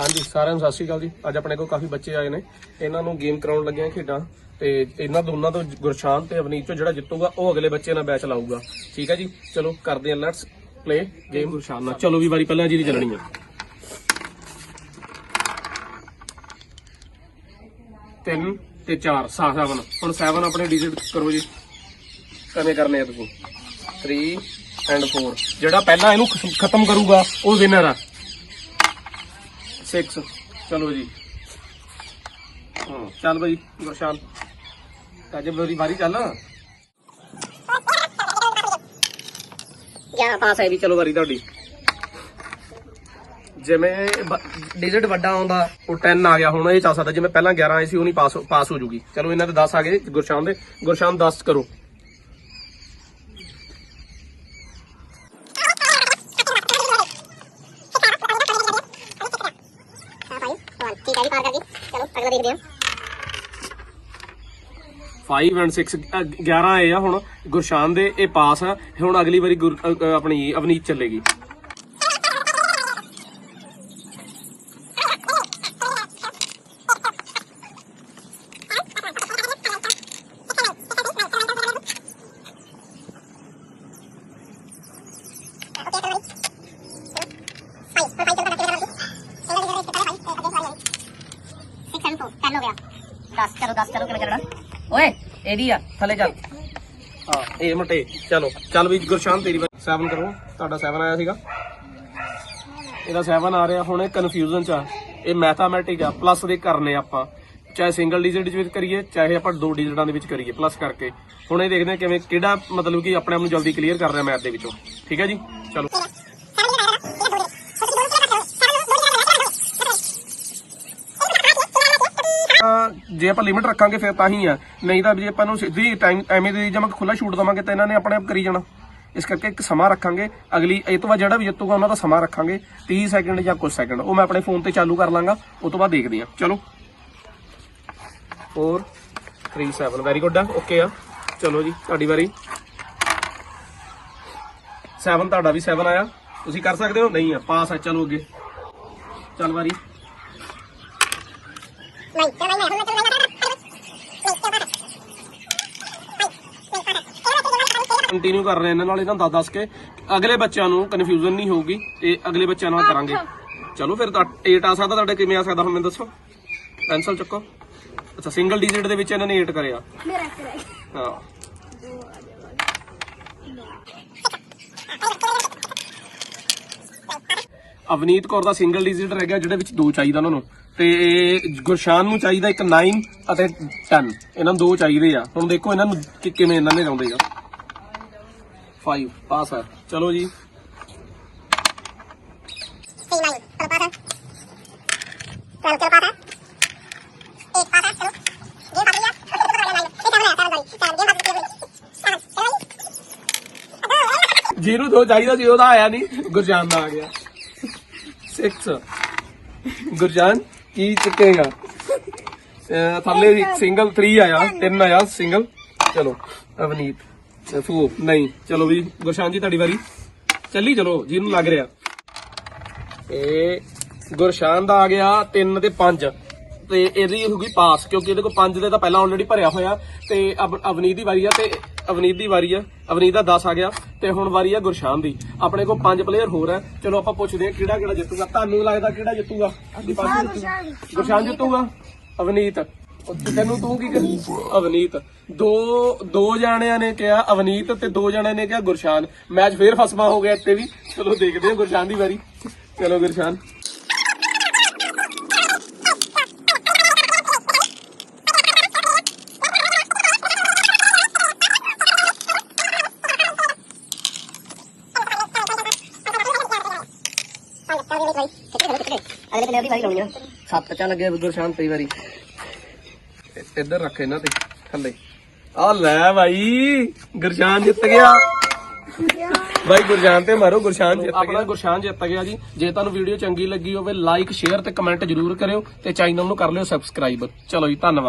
ਹਾਂਜੀ, ਸਾਰਿਆਂ ਨੂੰ ਸਤਿ ਸ਼੍ਰੀ ਅਕਾਲ ਜੀ। ਅੱਜ ਆਪਣੇ ਕੋਲ ਕਾਫੀ ਬੱਚੇ ਆਏ ਨੇ। ਇਹਨਾਂ ਨੂੰ ਗੇਮ ਕਰਾਉਣ ਲੱਗੇ ਆ ਖੇਡਾਂ ਤੇ ਇਹਨਾਂ ਦੋਨਾਂ ਤੋਂ ਗੁਰਸ਼ਾਨ ਤੇ ਅਵਨੀਤ ਚੋਂ ਜਿਹੜਾ ਜਿੱਤੂਗਾ, ਉਹ ਅਗਲੇ ਬੱਚੇ ਨਾਲ ਮੈਚ ਲਾਊਗਾ। ਠੀਕ ਹੈ ਜੀ? ਚਲੋ, ਕਰਦੇ ਆ ਲੈਟਸ ਪਲੇ ਗੇਮ ਗੁਰਸ਼ਾਨ ਨਾਲ ਚਲੋ ਵੀ ਵਾਰੀ ਪਹਿਲਾਂ ਜੀ ਦੀ ਚੱਲਣੀ ਆ। ਤਿੰਨ ਤੇ 4 7 ਹੁਣ 7 ਆਪਣੇ ਡਿਜਿਟ ਕਰੋ ਜੀ। ਕਵੇਂ ਕਰਨੇ ਆ ਤੁਸੀਂ? 3 ਐਂਡ 4 ਜਿਹੜਾ ਪਹਿਲਾਂ ਇਹਨੂੰ ਖਤਮ ਕਰੂਗਾ, ਉਹ ਵਿਨਰ ਆ। 6 ਚਲੋ ਜੀ। ਹਾਂ ਚੱਲ ਬਈ ਗੁਰਸ਼ਾਨ ਅੱਜ ਮੇਰੀ ਵਾਰੀ ਚੱਲ। ਗਿਆ ਪਾਸ ਹੈ ਵੀ ਚਲੋ ਵਾਰੀ ਤੁਹਾਡੀ। ਜਿਵੇਂ ਡਿਜਿਟ ਵੱਡਾ ਆਉਂਦਾ ਉਹ 10 ਆ ਗਿਆ। ਹੁਣ ਇਹ ਚੱਲ ਸਕਦਾ ਜਿਵੇਂ ਪਹਿਲਾਂ 11 ਆਏ ਸੀ ਉਹ ਨਹੀਂ ਪਾਸ ਪਾਸ ਹੋ ਜੂਗੀ। ਚਲੋ ਇਹਨਾਂ ਦੇ 10 ਆ ਗਏ ਗੁਰਸ਼ਾਨ ਦੇ। ਗੁਰਸ਼ਾਨ 10 ਕਰੋ। ਵਨ ਠੀਕ ਪਾਰ ਕਰ ਗਈ। ਚਲੋ ਅਗਲਾ ਦੇਖਦੇ ਹਾਂ। 5 ਐਂਡ 6 11 ਆਏ ਆ ਹੁਣ। ਗੁਰਸ਼ਾਨ ਦੇ ਇਹ ਪਾਸ ਆ। ਹੁਣ ਅਗਲੀ ਵਾਰੀ ਗੁਰ- ਅ, ਅ, ਆਪਣੀ ਅਵਨੀਤ ਚੱਲੇਗੀ। ਦਸ ਕਰੋ 10 ਕਰੋ ਕਿਵੇਂ ਕਰਨਾ ਓਏ ਇਹਦੀ ਆ ਥੱਲੇ ਚੱਲ ਹਾਂ ਇਹ ਮਟੇ ਚਲੋ ਚੱਲ ਵੀ ਗੁਰਸ਼ਾਨ ਤੇਰੀ ਵਾਰੀ। 7 ਕਰੋ ਤੁਹਾਡਾ 7 ਆਇਆ ਸੀਗਾ। ਇਹਦਾ 7 ਆ ਰਿਹਾ ਹੁਣ ਇਹ ਕਨਫਿਊਜ਼ਨ ਚ ਆ। ਇਹ ਮੈਥਮੈਟਿਕ ਆ ਪਲੱਸ ਦੇ ਕਰਨੇ ਆਪਾਂ। ਚਾਹੇ ਸਿੰਗਲ ਡਿਜਿਟ ਵਿੱਚ ਕਰੀਏ ਚਾਹੇ ਆਪਾਂ ਦੋ ਡਿਜਿਟਾਂ ਦੇ ਵਿੱਚ ਕਰੀਏ ਪਲੱਸ ਕਰਕੇ। ਹੁਣ ਇਹ ਦੇਖਦੇ ਹਾਂ ਕਿਵੇਂ ਕਿਹੜਾ ਮਤਲਬ ਕਿ ਆਪਣੇ ਆਪ ਨੂੰ ਜਲਦੀ ਕਲੀਅਰ ਕਰ ਰਿਹਾ ਮੈਥ ਦੇ ਵਿੱਚੋਂ। ਠੀਕ ਹੈ ਜੀ? ਚਲੋ। ਜੇ ਆਪਾਂ ਲਿਮਿਟ ਰੱਖਾਂਗੇ ਫਿਰ ਤਾਂ ਹੀ ਆ। ਨਹੀਂ ਤਾਂ ਜੇ ਆਪਾਂ ਨੂੰ ਸਿੱਧੀ ਟਾਈਮ ਐਵੇਂ ਦੀ ਜਮਕ ਖੁੱਲਾ ਛੂਟ ਦਵਾਂਗੇ ਤਾਂ ਇਹਨਾਂ ਨੇ ਆਪਣੇ ਆਪ ਕਰੀ ਜਾਣਾ। ਇਸ ਕਰਕੇ ਇੱਕ ਸਮਾਂ ਰੱਖਾਂਗੇ। ਅਗਲੀ, ਇਹ ਤੋਂ ਬਾਅਦ ਜਿਹੜਾ ਵੀ ਜਿੱਤੂਗਾ ਉਹਨਾਂ ਦਾ ਸਮਾਂ ਰੱਖਾਂਗੇ। 30 ਸੈਕਿੰਡ ਜਾਂ ਕੁਝ ਸੈਕਿੰਡ ਉਹ ਮੈਂ ਆਪਣੇ ਫੋਨ ਤੇ ਚਾਲੂ ਕਰ ਲਾਂਗਾ। ਉਹ ਤੋਂ ਬਾਅਦ ਦੇਖਦੇ ਹਾਂ। ਚਲੋ। 4 3 7 ਵੈਰੀ ਗੁੱਡ ਆ। ਓਕੇ ਆ। ਚਲੋ ਜੀ, ਤੁਹਾਡੀ ਵਾਰੀ। 7 ਤੁਹਾਡਾ ਵੀ 7 ਆਇਆ। ਤੁਸੀਂ ਕਰ ਸਕਦੇ ਹੋ? ਨਹੀਂ ਆ। ਪਾਸ ਆ। ਚਲੋ ਅੱਗੇ। ਚੱਲ ਵਾਰੀ। ਨਹੀਂ, ਚੱਲ ਮੈਂ ਹੁਣ ਚੱਲ ਕੰਟੀਨਿਊ ਕਰ ਰਹੇ ਇਹਨਾਂ ਨਾਲ ਇਹਨਾਂ ਦੱਸ ਦੱਸ ਕੇ ਅਗਲੇ ਬੱਚਿਆਂ ਨੂੰ ਕਨਫਿਊਜ਼ਨ ਨਹੀਂ ਹੋਊਗੀ ਤੇ ਅਗਲੇ ਬੱਚਿਆਂ ਨਾਲ ਕਰਾਂਗੇ। ਚਲੋ ਫਿਰ ਤਾਂ 8 ਆ ਸਕਦਾ ਤੁਹਾਡੇ ਕਿਵੇਂ ਆ ਸਕਦਾ ਹੁਣ ਮੈਨੂੰ ਦੱਸੋ? ਪੈਨਸਲ ਚੱਕੋ। ਅੱਛਾ ਸਿੰਗਲ ਡਿਜਿਟ ਦੇ ਵਿੱਚ ਇਹਨਾਂ ਨੇ 8 ਕਰਿਆ। ਹਾਂ। ਅਵਨੀਤ ਕੌਰ ਦਾ ਸਿੰਗਲ ਡਿਜਿਟ ਰਹਿ ਗਿਆ ਜਿਹੜੇ ਵਿੱਚ ਦੋ ਚਾਹੀਦਾ ਉਹਨਾਂ ਨੂੰ। ਤੇ ਗੁਰਸ਼ਾਨ ਨੂੰ ਚਾਹੀਦਾ ਇੱਕ 9 ਅਤੇ 10 ਇਹਨਾਂ ਨੂੰ ਦੋ ਚਾਹੀਦੇ ਆ। ਹੁਣ ਦੇਖੋ ਇਹਨਾਂ ਨੂੰ ਕਿਵੇਂ ਇਹਨਾਂ ਨੇ ਲਾਉਂਦੇ ਆ। 5 ਪਾਸ ਹੈ ਚਲੋ ਜੀ. Eh. ਜਿਹਨੂੰ ਦੋ ਚਾਹੀਦਾ ਸੀ ਉਹਦਾ ਆਇਆ ਨਹੀਂ ਗੁਰਜਾਨ ਦਾ ਆ ਗਿਆ 6 ਗੁਰਜਾਨ ਕੀ ਚੁੱਕੇਗਾ ਅਹ ਥੱਲੇ ਸਿੰਗਲ 3 ਆਇਆ 3 ਆਇਆ ਸਿੰਗਲ ਚਲੋ ਅਵਨੀਤ ਫੂ ਨਹੀਂ, ਚਲੋ ਵੀ, ਗੁਰਸ਼ਾਨ ਜੀ, ਤੁਹਾਡੀ ਵਾਰੀ। ਚੱਲੀ, ਚਲੋ, ਜਿਹਨੂੰ ਲੱਗ ਰਿਹਾ। ਇਹ ਗੁਰਸ਼ਾਨ ਦਾ ਆ ਗਿਆ 3 ਤੇ 5 ਤੇ ਇਹਦੀ ਹੋਊਗੀ ਪਾਸ, ਕਿਉਂਕਿ ਇਹਦੇ ਕੋਲ 5 ਦੇ ਤਾਂ ਪਹਿਲਾਂ ਆਲਰੇਡੀ ਭਰਿਆ ਹੋਇਆ। ਤੇ ਅਵ- ਅਵਨੀਤ ਦੀ ਵਾਰੀ ਆ, ਤੇ ਅਵਨੀਤ ਦੀ ਵਾਰੀ ਆ। ਅਵਨੀਤ ਦਾ 10 ਆ ਗਿਆ, ਤੇ ਹੁਣ ਵਾਰੀ ਆ ਗੁਰਸ਼ਾਨ ਦੀ। ਆਪਣੇ ਕੋਲ 5 ਪਲੇਅਰ ਹੋਰ ਆ। ਚਲੋ, ਆਪਾਂ ਪੁੱਛਦੇ ਆ ਕਿਹੜਾ ਕਿਹੜਾ ਜਿੱਤੂਗਾ। ਤੁਹਾਨੂੰ ਲੱਗਦਾ ਕਿਹੜਾ ਜਿੱਤੂਗਾ? ਸਾਡੀ ਜਿੱਤੂਗਾ ਗੁਰਸ਼ਾਨ ਜਿੱਤੂਗਾ? ਅਵਨੀਤ। ਉਹ ਤੈਨੂੰ ਤੂੰ ਕੀ ਕਰ ਅਵਨੀਤ। ਦੋ ਦੋ ਜਾਣਿਆਂ ਨੇ ਕਿਹਾ ਅਵਨੀਤ ਤੇ ਦੋ ਜਾਣਿਆਂ ਨੇ ਕਿਹਾ ਗੁਰਸ਼ਾਨ। ਮੈਚ ਫੇਰ ਫਸਮਾ ਹੋ ਗਿਆ ਇੱਥੇ ਵੀ। ਚਲੋ ਦੇਖਦੇ ਹਾਂ ਗੁਰਸ਼ਾਨ ਦੀ ਵਾਰੀ। ਚਲੋ ਗੁਰਸ਼ਾਨ। ਅਗਲੇ ਪਲੇਅਰ ਦੀ ਵਾਰੀ ਲਾਉਣੀ ਆ। ਸੱਤ ਚੱਲ ਗਿਆ ਗੁਰਸ਼ਾਨ ਕਈ ਵਾਰੀ? ਇੱਧਰ ਰੱਖ ਇਹਨਾਂ ਤੇ, ਥੱਲੇ। ਆ ਲੈ ਭਾਈ ਗੁਰਸ਼ਾਨ ਜਿੱਤ ਗਿਆ। ਭਾਈ ਗੁਰਸ਼ਾਨ ਤੇ ਮਾਰੋ, ਗੁਰਸ਼ਾਨ ਜਿੱਤ ਗਿਆ। ਆਪਣਾ ਗੁਰਸ਼ਾਨ ਜਿੱਤ ਗਿਆ ਜੀ। ਜੇ ਤੁਹਾਨੂੰ ਵੀਡੀਓ ਚੰਗੀ ਲੱਗੀ ਹੋਵੇ, ਲਾਈਕ, ਸ਼ੇਅਰ ਤੇ ਕਮੈਂਟ ਜਰੂਰ ਕਰਿਓ ਤੇ ਚੈਨਲ ਨੂੰ ਕਰ ਲਿਓ ਸਬਸਕ੍ਰਾਈਬ ਚਲੋ ਜੀ, ਧੰਨਵਾਦ।